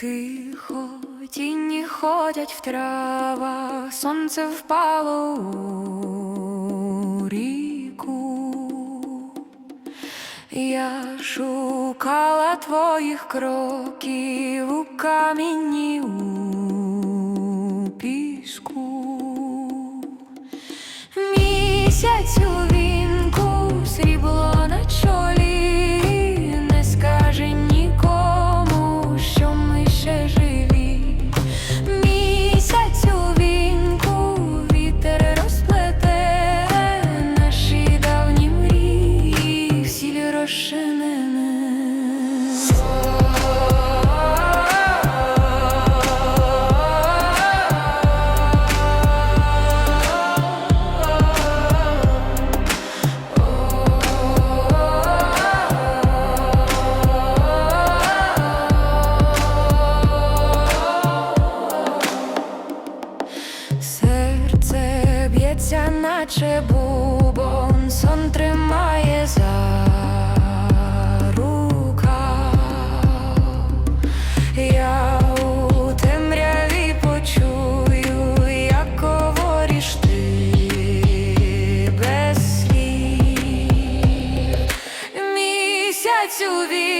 Тихо, тіні ходять в травах, сонце впало у ріку. Я шукала твоїх кроків у камінні у піску. Місяць Серця, наче бубон, сон тримає за рука, я у темряві почую, як говориш ти без слів. Місяць у вік.